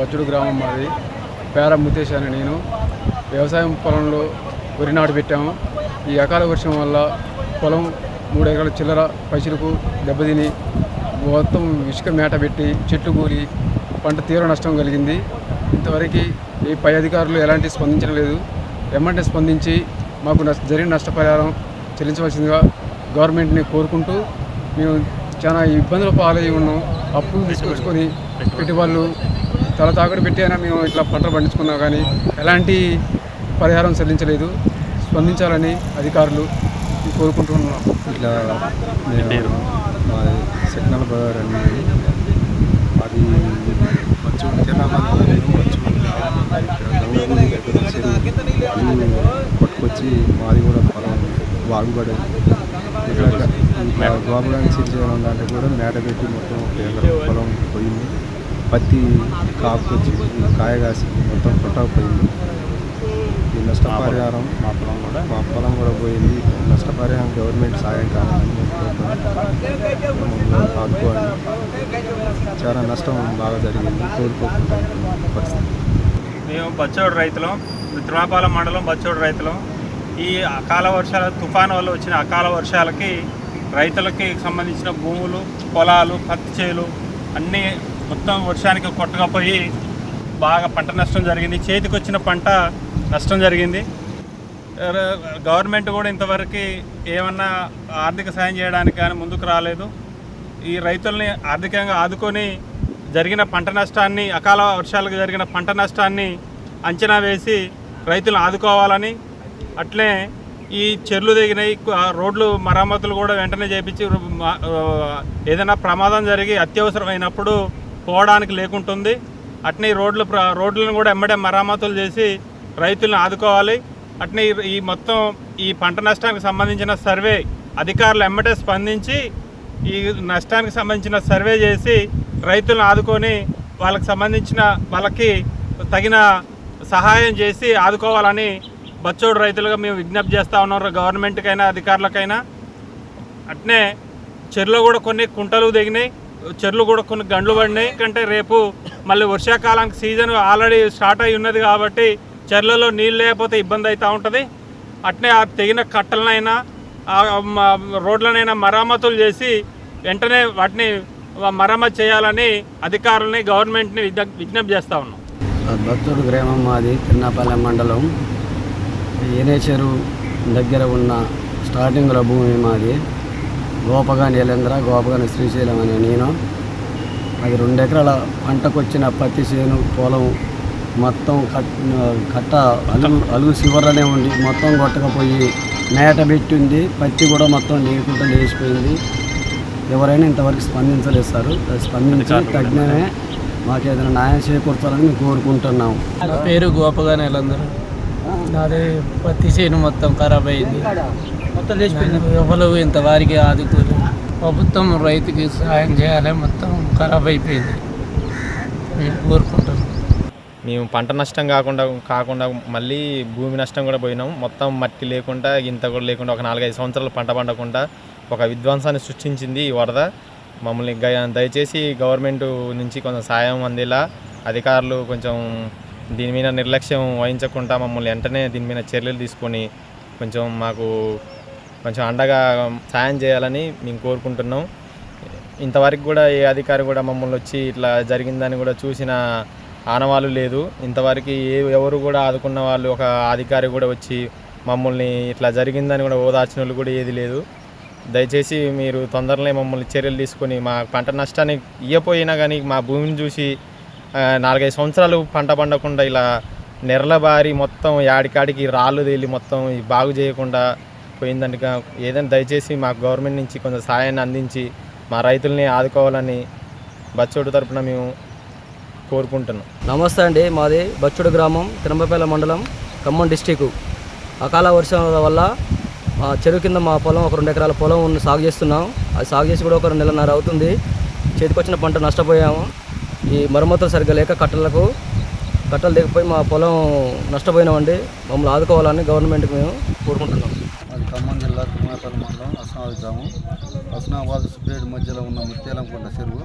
బచ్చుడు గ్రామం మాది. పేర ముతేష్ అని నేను. వ్యవసాయం పొలంలో వరి నాటు పెట్టాము. ఈ అకాల వర్షం వల్ల పొలం మూడు ఎకరాల చిల్లర పైసలకు దెబ్బతిని మొత్తం ఇసుక మేట పెట్టి చెట్లు కూలి పంట తీవ్ర నష్టం కలిగింది. ఇంతవరకు ఈ పై అధికారులు ఎలాంటి స్పందించడం లేదు. వెంటనే స్పందించి మాకు నష్ట జరిగిన నష్టపరిహారం చెల్లించవలసిందిగా గవర్నమెంట్ని కోరుకుంటూ మేము చాలా ఇబ్బందుల పాలయ్యి ఉన్నాం. అప్పులు తీసుకొచ్చుకొని పెట్టుబడులు చాలా తాకట్టు పెట్టి అయినా మేము ఇట్లా పంటలు పండించుకున్నాం కానీ ఎలాంటి పరిహారం చెల్లించలేదు. స్పందించాలని అధికారులు కోరుకుంటున్నాం. ఇట్లా నేను మాది సెకండ్ బజార్ అది పట్టుకొచ్చి మాది కూడా పొలం బాగుపడే ఇంకా గోపడానికి సిరిచేయడం దాంట్లో కూడా మేట పెట్టి మొత్తం పొలం పోయింది. పత్తి కాపు కాయ కాసి మొత్తం పుట్టకపోయింది ఈ నష్టపరిహారం మా పొలం కూడా మా పొలం కూడా పోయింది. నష్టపరిహారం గవర్నమెంట్ సాయం కావాలని ఆదుకోవాలి. చాలా నష్టం బాగా జరిగింది. కోరుకోకుండా పరిస్థితి. మేము బచ్చోడు రైతులం రుద్రాపాలెం మండలం బచ్చోడు రైతులం. ఈ అకాల వర్షాల తుఫాను వల్ల వచ్చిన అకాల వర్షాలకి రైతులకి సంబంధించిన భూములు పొలాలు పత్తి చేలు అన్నీ మొత్తం వర్షానికి కొట్టకపోయి బాగా పంట నష్టం జరిగింది. చేతికి వచ్చిన పంట నష్టం జరిగింది. గవర్నమెంట్ కూడా ఇంతవరకు ఏమన్నా ఆర్థిక సాయం చేయడానికి కానీ ముందుకు రాలేదు. ఈ రైతుల్ని ఆర్థికంగా ఆదుకొని జరిగిన పంట నష్టాన్ని అకాల వర్షాలకు జరిగిన పంట నష్టాన్ని అంచనా వేసి రైతులను ఆదుకోవాలని అట్లే ఈ చెర్లు దిగినాయి ఆ రోడ్లు మరమ్మతులు కూడా వెంటనే చేపించి ఏదైనా ప్రమాదం జరిగి అత్యవసరమైనప్పుడు పోవడానికి లేకుంటుంది. అట్నే ఈ రోడ్లు ప్ర- రోడ్లను కూడా ఎమ్మడే మరమ్మతులు చేసి రైతులను ఆదుకోవాలి. అట్నే ఈ- ఈ మొత్తం ఈ పంట నష్టానికి సంబంధించిన సర్వే అధికారులు ఎమ్మటే స్పందించి ఈ నష్టానికి సంబంధించిన సర్వే చేసి రైతులను ఆదుకొని వాళ్ళకి సంబంధించిన వాళ్ళకి తగిన సహాయం చేసి ఆదుకోవాలని బచ్చోడు రైతులుగా మేము విజ్ఞప్తి చేస్తూ ఉన్నాం. గవర్నమెంట్కైనా అధికారులకైనా. అట్నే చెర్లో కూడా కొన్ని కుంటలు దిగినాయి చెర్లు కూడా కొన్ని గండ్లు పడినాయి. కంటే రేపు మళ్ళీ వర్షాకాలానికి సీజన్ ఆల్రెడీ స్టార్ట్ అయి ఉన్నది కాబట్టి చెర్లలో నీళ్ళు లేకపోతే ఇబ్బంది అవుతూ ఉంటుంది. అట్నే ఆ తెగిన కట్టలనైనా రోడ్లనైనా మరమ్మతులు చేసి వెంటనే వాటిని మరమ్మతు చేయాలని అధికారులని గవర్నమెంట్ని విజ్ఞప్తి చేస్తూ ఉన్నాం. భక్తుడు గ్రామం మాది తిన్నాపల్లె మండలం. ఏనేచెరు దగ్గర ఉన్న స్టార్టింగ్లో భూమి మాది. గోపగా నీలేంద్ర గోపగాని శ్రీశైలం అనే నేను. అది రెండు ఎకరాల పంటకు వచ్చిన పత్తి చేను పొలం మొత్తం కట్ కట్ట అలుగు అలుగు చివరనే ఉండి మొత్తం కొట్టకపోయి మేట పెట్టింది. పత్తి కూడా మొత్తం లేకుండా లేచిపోయింది. ఎవరైనా ఇంతవరకు స్పందించలేదు సార్. స్పందించి తగ్గినమే మాకు ఏదైనా న్యాయం చేకూర్చాలని మేము కోరుకుంటున్నాం. నా పేరు గోపగా నెలందరూ నాది పత్తి చేను మొత్తం ఖరాబ్ అయింది. మొత్తం లేచిపోయింది. ఎవరు ఇంతవారికి ఆదుకోరు ప్రభుత్వం రైతుకి సహాయం చేయాలి మొత్తం ఖరాబ్ అయిపోయింది. నేను కోరుకుంటాను మేము పంట నష్టం కాకుండా కాకుండా మళ్ళీ భూమి నష్టం కూడా పోయినాం. మొత్తం మట్టి లేకుండా ఇంత కూడా లేకుండా ఒక నాలుగైదు సంవత్సరాలు పంట పండకుండా ఒక విధ్వంసాన్ని సృష్టించింది ఈ వరద. మమ్మల్ని గ- దయచేసి గవర్నమెంట్ నుంచి కొంచెం సాయం అందేలా అధికారులు కొంచెం దీని మీద నిర్లక్ష్యం వహించకుండా మమ్మల్ని వెంటనే దీని మీద చర్యలు తీసుకొని కొంచెం మాకు కొంచెం అండగా సాయం చేయాలని మేము కోరుకుంటున్నాం. ఇంతవరకు కూడా ఏ అధికారి కూడా మమ్మల్ని వచ్చి ఇట్లా జరిగిందని కూడా చూసిన ఆనవాళ్ళు లేదు. ఇంతవరకు ఏ ఎవరు కూడా ఆదుకున్న వాళ్ళు ఒక అధికారి కూడా వచ్చి మమ్మల్ని ఇట్లా జరిగిందని కూడా ఓదార్చిన వాళ్ళు కూడా ఏది లేదు. దయచేసి మీరు తొందరలో మమ్మల్ని చర్యలు తీసుకొని మా పంట నష్టాన్ని ఇయ్యపోయినా కానీ మా భూమిని చూసి నాలుగైదు సంవత్సరాలు పంట పండకుండా ఇలా నెరల బారి మొత్తం యాడికాడికి రాళ్ళు తేలి మొత్తం బాగు చేయకుండా పోయిందండి ఏదైనా దయచేసి మాకు గవర్నమెంట్ నుంచి కొంచెం సహాయాన్ని అందించి మా రైతుల్ని ఆదుకోవాలని బచ్చోడు తరపున మేము కోరుకుంటున్నాం. నమస్తే అండి. మాది బచ్చుడు గ్రామం తిరుమపేల మండలం ఖమ్మం డిస్టిక్ అకాల వర్షాల వల్ల మా చెరువు కింద మా పొలం ఒక రెండు ఎకరాల పొలం ఉంది, సాగు చేస్తున్నాం. అది సాగు చేసి కూడా ఒక రెండు నెలన్నర అవుతుంది. చేతికొచ్చిన పంట నష్టపోయాము. ఈ మరమ్మతులు సరిగ్గా లేక కట్టలకు కట్టలు దిగిపోయి మా పొలం నష్టపోయినామండి. మమ్మల్ని ఆదుకోవాలని గవర్నమెంట్కి మేము కోరుకుంటున్నాం. జిల్లా కుమారపల్లి మండలం అస్నాబాద్ గ్రామం. అస్నాబాద్ సుప్రేడ్ మధ్యలో ఉన్న ముత్యాలంకొండ చెరువు.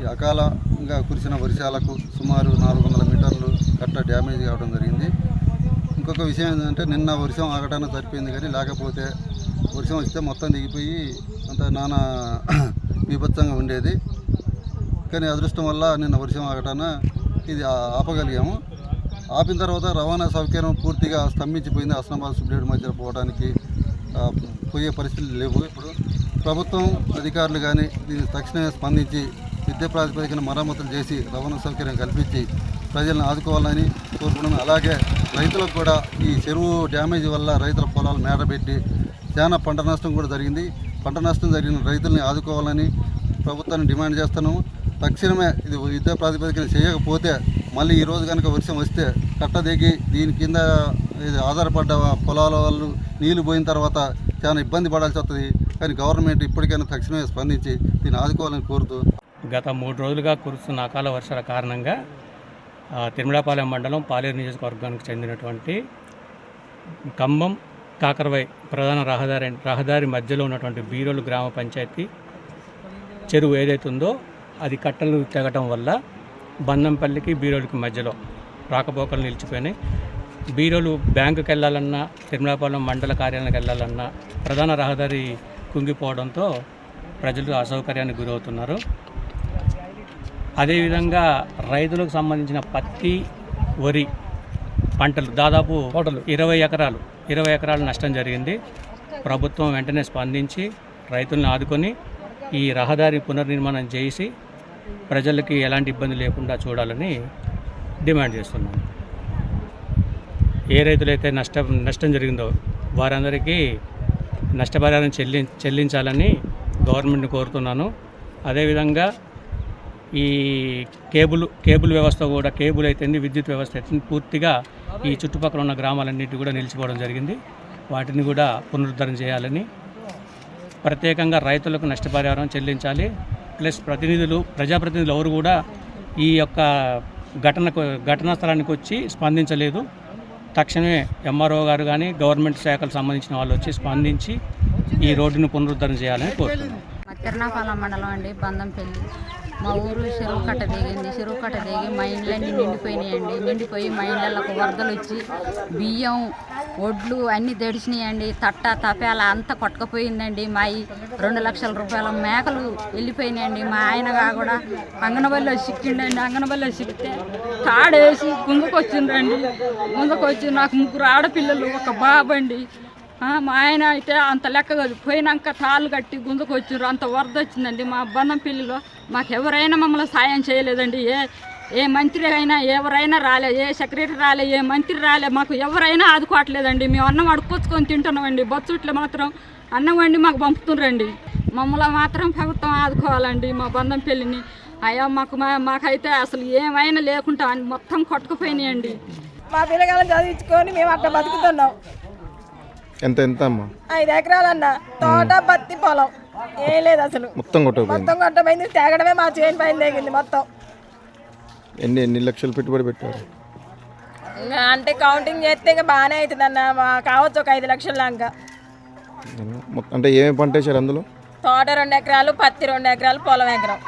ఈ అకాలంగా కురిసిన వర్షాలకు సుమారు నాలుగు వందల మీటర్లు కట్ట డ్యామేజ్ కావడం జరిగింది. ఇంకొక విషయం ఏంటంటే నిన్న వర్షం ఆగటానికి సరిపోయింది కానీ లేకపోతే వర్షం వస్తే మొత్తం దిగిపోయి అంత నానా విభత్సంగా ఉండేది. కానీ అదృష్టం వల్ల నిన్న వర్షం ఆగటాన ఇది ఆపగలిగాము. ఆపిన తర్వాత రవాణా సౌకర్యం పూర్తిగా స్తంభించిపోయింది అస్నాబాద్ సుబ్లేడు మధ్య పోవడానికి పోయే పరిస్థితులు లేవు. ఇప్పుడు ప్రభుత్వం అధికారులు కానీ దీన్ని తక్షణమే స్పందించి విద్య ప్రాతిపదికన మరమ్మతులు చేసి రవాణా సౌకర్యం కల్పించి ప్రజలను ఆదుకోవాలని కోరుకున్నాను అలాగే రైతులకు కూడా ఈ చెరువు డ్యామేజ్ వల్ల రైతుల పొలాలు మేడబెట్టి చాలా పంట నష్టం కూడా జరిగింది. పంట నష్టం జరిగిన రైతుల్ని ఆదుకోవాలని ప్రభుత్వాన్ని డిమాండ్ చేస్తున్నాము. తక్షణమే ఇది యుద్ధ ప్రాతిపదికన చేయకపోతే మళ్ళీ ఈ రోజు కనుక వర్షం వస్తే కట్ట దిగి దీని కింద ఆధారపడ్డ పొలాల వాళ్ళు నీళ్ళు పోయిన తర్వాత చాలా ఇబ్బంది పడాల్సి వస్తుంది. కానీ గవర్నమెంట్ ఇప్పటికైనా తక్షణమే స్పందించి దీన్ని ఆదుకోవాలని కోరుతూ గత మూడు రోజులుగా కురుస్తున్న అకాల వర్షాల కారణంగా తిరుమలపాలెం మండలం పాలేరు నియోజకవర్గానికి చెందినటువంటి ఖమ్మం కాకరవై ప్రధాన రహదారి రహదారి మధ్యలో ఉన్నటువంటి బీరోలు గ్రామ పంచాయతీ చెరువు ఏదైతే ఉందో అది కట్టలు తెగటం వల్ల బందంపల్లికి బీరోలుకి మధ్యలో రాకపోకలు నిలిచిపోయినాయి. బీరోలు బ్యాంకుకి వెళ్ళాలన్నా తిరుమలాపాలెం మండల కార్యాలయానికి వెళ్ళాలన్నా ప్రధాన రహదారి కుంగిపోవడంతో ప్రజలు అసౌకర్యానికి గురవుతున్నారు. అదేవిధంగా రైతులకు సంబంధించిన పత్తి వరి పంటలు దాదాపు ఇరవై ఎకరాలు ఇరవై ఎకరాల నష్టం జరిగింది. ప్రభుత్వం వెంటనే స్పందించి రైతులను ఆదుకొని ఈ రహదారి పునర్నిర్మాణం చేసి ప్రజలకి ఎలాంటి ఇబ్బంది లేకుండా చూడాలని డిమాండ్ చేస్తున్నాం. ఏ రైతులైతే నష్టం నష్టం జరిగిందో వారందరికీ నష్టపరిహారం చెల్లి చెల్లించాలని గవర్నమెంట్ని కోరుతున్నాను. అదేవిధంగా ఈ కేబుల్ కేబుల్ వ్యవస్థ కూడా కేబుల్ అయితేంది విద్యుత్ వ్యవస్థ అయితే పూర్తిగా ఈ చుట్టుపక్కల ఉన్న గ్రామాలన్నిటి కూడా నిలిచిపోవడం జరిగింది. వాటిని కూడా పునరుద్ధరణ చేయాలని ప్రత్యేకంగా రైతులకు నష్టపరిహారం చెల్లించాలి. ప్లస్ ప్రతినిధులు ప్రజాప్రతినిధులు ఎవరు కూడా ఈ యొక్క ఘటనకు ఘటనా స్థలానికి వచ్చి స్పందించలేదు. తక్షణమే ఎంఆర్ఓ గారు కానీ గవర్నమెంట్ శాఖలకు సంబంధించిన వాళ్ళు వచ్చి స్పందించి ఈ రోడ్డును పునరుద్ధరణ చేయాలని కోరుతున్నాం. మా మండలం అండి బంధంపల్లి మా ఊరు చెరువు కట్ట దిగింది. చెరువు కట్ట దిగి మా ఇండ్లన్నీ నిండిపోయినాయండి. నిండిపోయి మా ఇళ్ళకు వరదలు వచ్చి బియ్యం ఒడ్లు అన్నీ దడిచినాయండి తట్ట తపేల అంతా కొట్టకపోయిందండి. మా ఈ రెండు లక్షల రూపాయల మేకలు వెళ్ళిపోయినాయండి. మా ఆయనగా కూడా అంగనబల్లిలో సిక్కిండండి అంగనబల్లిలో సిక్కితే తాడేసి గుంజుకొచ్చిండ్రండి. గుంజుకొచ్చి నాకు ముగ్గురు ఆడపిల్లలు ఒక బాబండి మా ఆయన అయితే అంత లెక్క కాదు. పోయినాక తాళ్ళు కట్టి గుంజుకు వచ్చిర్రు. అంత వరద వచ్చిందండి. మా బంధం పిల్లిలో మాకు ఎవరైనా మమ్మల్ని సాయం చేయలేదండి. ఏ ఏ మంత్రి అయినా ఎవరైనా రాలే. ఏ సెక్రటరీ రాలే ఏ మంత్రి రాలే. మాకు ఎవరైనా ఆదుకోవట్లేదండి. మేము అన్నం అడుక్కొచ్చుకొని తింటున్నామండి. బొచ్చుట్లు మాత్రం అన్నం వండి మాకు పంపుతుండ్రండి. మమ్మల్ని మాత్రం ప్రభుత్వం ఆదుకోవాలండి మా బంధం పెళ్ళిని అయ్యా మాకు మా మాకైతే అసలు ఏమైనా లేకుండా మొత్తం కొట్టుకుపోయినాయండి. మా పిల్లగాళ్ళని చదివించుకొని మేము అట్లా బతుకుతున్నాం. ఎంత ఎంత అమ్మా ఐదు ఎకరాలన్న తోట పత్తి పొలం. ఏం లేదు అసలు. మొత్తం కొట్టకపోయింది. మొత్తం కొట్టమైంది తేగడమే మా చేను పైన తెగింది మొత్తం. ఎన్ని ఎన్ని లక్షలు పెట్టుబడి పెట్టారు? ఇంకా అంటే కౌంటింగ్ చేస్తే ఇంకా బాగానే అవుతుంది అన్న మా- కావచ్చు ఒక ఐదు లక్షల దాకా. మొత్తం అంటే ఏమేమి పంట వేశారు అందులో? తోట రెండు ఎకరాలు పత్తి రెండు ఎకరాలు పొలం ఎకరం.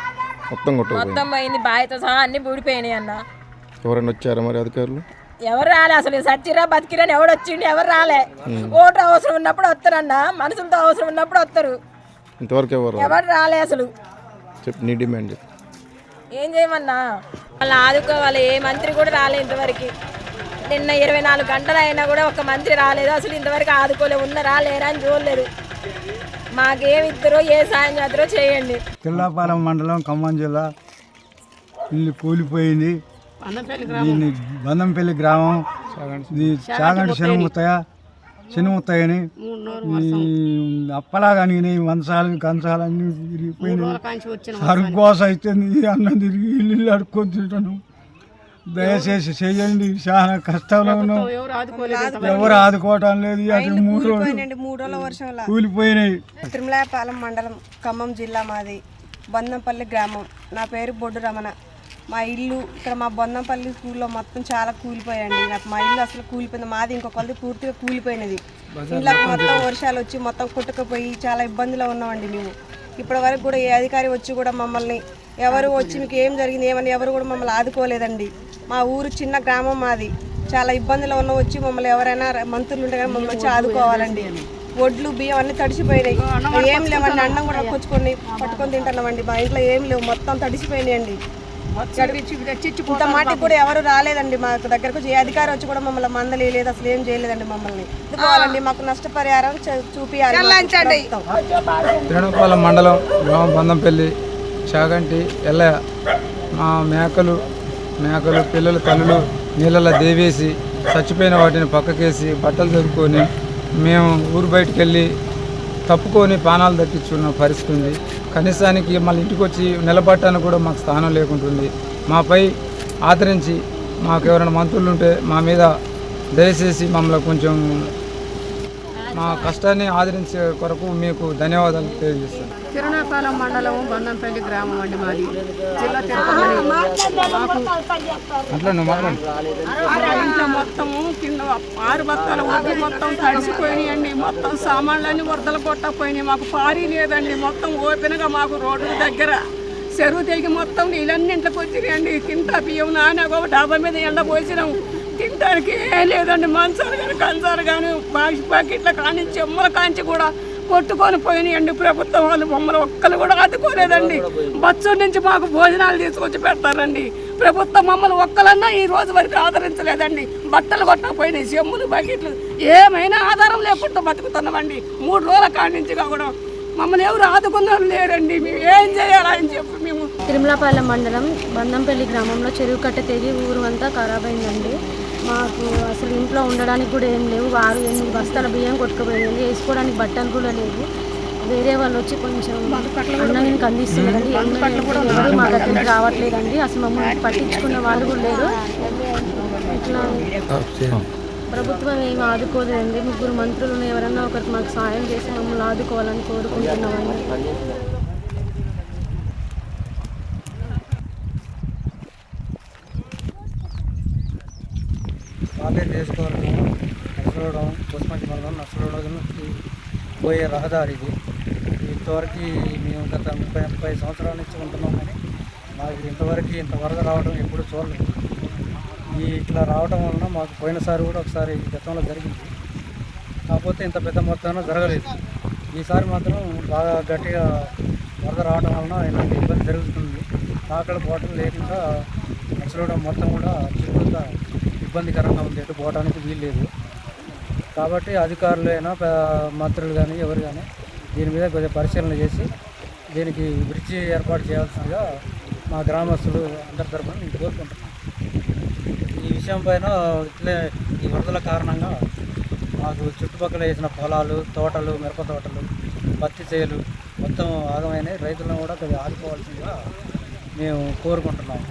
మొత్తం కొట్టకపోయింది. మొత్తం పోయింది. బావితో సహా అన్ని బూడిపోయినాయి అన్న ఎవరైనా వచ్చారా మరి అధికారులు? ఎవరు రాలే అసలు సచ్చిరా బతికిరా అని ఎవడు వచ్చిండు ఎవరు రాలే. ఓటు అవసరం ఉన్నప్పుడు వస్తారన్న మనుషులతో అవసరం ఉన్నప్పుడు వస్తారు. ఇంతవరకు ఎవరు ఎవరు రాలే అసలు. చెప్పు నీ డిమాండ్ ఏం చేయమన్నా? వాళ్ళు ఆదుకోవాలి ఏ మంత్రి కూడా రాలేదు ఇంతవరకు. నిన్న ఇరవై నాలుగు గంటలు అయినా కూడా ఒక మంత్రి రాలేదు. అసలు ఇంతవరకు ఆదుకోలే ఉన్నారా లేరా అని చూడలేదు. మాకేమి ఇద్దరో ఏ సాయం చేద్దరో చేయండి. తిల్లాపాలెం మండలం ఖమ్మం జిల్లా. ఇల్లు కూలిపోయింది. దీన్ని బందంపల్లి గ్రామం ఇది చాగంటి శనిముత్తయ్య శనిముత్తయ్యని ఈ అప్పలా కనిగినాయి మంచాలు కంచాలు అన్ని విరిగిపోయినాయి సరుకు కోస అవుతుంది అన్నం తిరిగి ఇల్లు ఇల్లు అడుక్కొని తింటాను దయచేసి చేయండి చాలా కష్టంలో ఉన్నాం. ఎవరు ఆదుకోవటం లేదు అసలు మూడు రోజులు మూడు రోజుల వర్షంలో. కూలిపోయినాయి. తిరుమలాపాలెం మండలం ఖమ్మం జిల్లా మాది బొందంపల్లి గ్రామం. నా పేరు బొడ్డు రమణ. మా ఇల్లు ఇక్కడ మా బొందంపల్లి స్కూల్లో మొత్తం చాలా కూలిపోయండి నాకు మా ఇల్లు అసలు కూలిపోయింది. మాది ఇంకొకరిది పూర్తిగా కూలిపోయినది. ఇంట్లో మొత్తం వర్షాలు వచ్చి మొత్తం కొట్టుకుపోయి చాలా ఇబ్బందిలో ఉన్నామండి మేము. ఇప్పటి వరకు కూడా ఏ అధికారి వచ్చి కూడా మమ్మల్ని ఎవరు వచ్చి మీకు ఏం జరిగింది ఏమని ఎవరు కూడా మమ్మల్ని ఆదుకోలేదండి. మా ఊరు చిన్న గ్రామం మాది. చాలా ఇబ్బందులు ఉన్న వచ్చి మమ్మల్ని ఎవరైనా మంత్రులు ఉంటే కానీ మమ్మల్ని వచ్చి ఆదుకోవాలండి. ఒడ్లు బియ్యం అన్ని తడిసిపోయినాయి. ఏం లేవండి అన్నం కూడా కొచ్చుకొని పట్టుకొని తింటున్నామండి. మా ఇంట్లో ఏం లేవు. మొత్తం తడిసిపోయినాయండి. ఇంత మాటికి కూడా ఎవరు రాలేదండి మా దగ్గరకు. అధికారి వచ్చి కూడా మమ్మల్ని మందలి లేదు అసలు ఏం చేయలేదండి మమ్మల్ని. ఎందుకోవాలండి మాకు నష్టపరిహారం చూ- చూపియాలి మాకు ప్రభుత్వం. తిరణపాలెం మండలం గ్రామ బందంపల్లి చాగంటి ఎల్లయ్య మా మేకలు మేకలు పిల్లల తల్లులు నీళ్ళలో దేవేసి చచ్చిపోయిన వాటిని పక్కకేసి బట్టలు దొరుకుని మేము ఊరు బయటికి వెళ్ళి తప్పుకొని ప్రాణాలు దక్కించుకున్న పరిస్థితి ఉంది. కనీసానికి మళ్ళీ ఇంటికి వచ్చి నిలబట్టడానికి కూడా మాకు స్థానం లేకుంటుంది. మాపై ఆదరించి మాకు ఎవరైనా మంత్రులు ఉంటే మా మీద దయచేసి మమ్మల్ని కొంచెం మా కష్టాన్ని ఆదరించే కొరకు మీకు ధన్యవాదాలు తెలియజేస్తాను. తిరునాపాలెం మండలం బందంపల్లి గ్రామం అండి మాది. జిల్లా తిరుపతి అట్లా నువ్వు ఇంట్లో మొత్తము కింద ఆరు బత్తాల వడ్డీ మొత్తం తడిసిపోయినాయండి. మొత్తం సామాన్లన్నీ వరదలు కొట్టకపోయినాయి. మాకు పారీ లేదండి. మొత్తం ఓపెన్గా మాకు రోడ్డు దగ్గర చెరువు తెగి మొత్తం నీళ్ళన్నీ ఇంట్లోకి వచ్చినాయండి. కింద బియ్యం నాన్న ఒక డాబా మీద ఎండ పోసినాం తినడానికి ఏం లేదండి. మంచాలు కానీ కంచాలు కానీ బాక్స్ ప్యాకెట్ల కానీ చెమ్మల కాంచి కూడా కొట్టుకొని పోయినాయండి ప్రభుత్వం వాళ్ళు. మమ్మల్ని ఒక్కరు కూడా ఆదుకోలేదండి. బస్సు నుంచి మాకు భోజనాలు తీసుకొచ్చి పెడతారండి. ప్రభుత్వం మమ్మల్ని ఒక్కలన్నా ఈ రోజు వరకు ఆదరించలేదండి. బట్టలు కొట్టకపోయినాయి చెమ్ములు బకెట్లు. ఏమైనా ఆధారం లేకుండా బతుకుతున్నామండి. మూడు రోజుల కాడి నుంచి కూడా మమ్మల్ని ఎవరు ఆదుకున్నారు లేరండి. మేము ఏం చేయాలా అని చెప్పి మేము తిరుమలపాలెం మండలం బందంపల్లి గ్రామంలో చెరువు కట్ట తెగి ఊరు అంతా ఖరాబ్ అయిందండి. మాకు అసలు ఇంట్లో ఉండడానికి కూడా ఏం లేవు. వారు ఎనిమిది బస్తాల బియ్యం కొట్టుకుపోయింది వేసుకోవడానికి బట్టలు కూడా లేవు. వేరే వాళ్ళు వచ్చి కొంచెం అన్నం అందిస్తున్నారండి ఎవరు మా దగ్గరికి రావట్లేదండి. అసలు మమ్మల్ని పట్టించుకున్న వాళ్ళు కూడా లేరు. ఇట్లా ప్రభుత్వం ఏమి ఆదుకోలేదండి. ముగ్గురు మంత్రులను ఎవరన్నా ఒకరికి మాకు సాయం చేసి మమ్మల్ని ఆదుకోవాలని కోరుకుంటున్నామండి. పాలే నియోజకవర్గం నర్సరోడం కోసమంచి మండలం నుంచి పోయే రహదారి ఇది. ఇంతవరకు మేము గత ముప్పై ముప్పై సంవత్సరాల నుంచి ఉంటున్నాం కానీ మాకు ఇంతవరకు ఇంత వరద రావడం ఎప్పుడు చూడలేదు. ఈ ఇట్లా రావడం వలన మాకు పోయినసారి కూడా ఒకసారి గతంలో జరిగింది. కాకపోతే ఇంత పెద్ద మొత్తంలో జరగలేదు. ఈసారి మాత్రం బాగా గట్టిగా వరద రావడం వలన ఇలాంటి ఇబ్బంది జరుగుతుంది. ఆకలి పోవటం లేకుండా నచ్చడం మొత్తం కూడా చుట్టూతా ఇబ్బందికరంగా ఉంది. ఎటు పోవడానికి వీలు లేదు. కాబట్టి అధికారులు అయినా మంత్రులు కానీ ఎవరు కానీ దీని మీద కొద్దిగా పరిశీలన చేసి దీనికి బ్రిడ్జి ఏర్పాటు చేయాల్సిందిగా మా గ్రామస్తులు అందరి తరఫున నేను కోరుకుంటున్నాను. ఈ విషయం పైన ఇట్లే ఈ వరదల కారణంగా మాకు చుట్టుపక్కల వేసిన పొలాలు తోటలు మిరప తోటలు పత్తి చేలు మొత్తం ఆగమైనాయి. రైతులను కూడా కొద్దిగా ఆదుకోవాల్సిందిగా మేము కోరుకుంటున్నాము.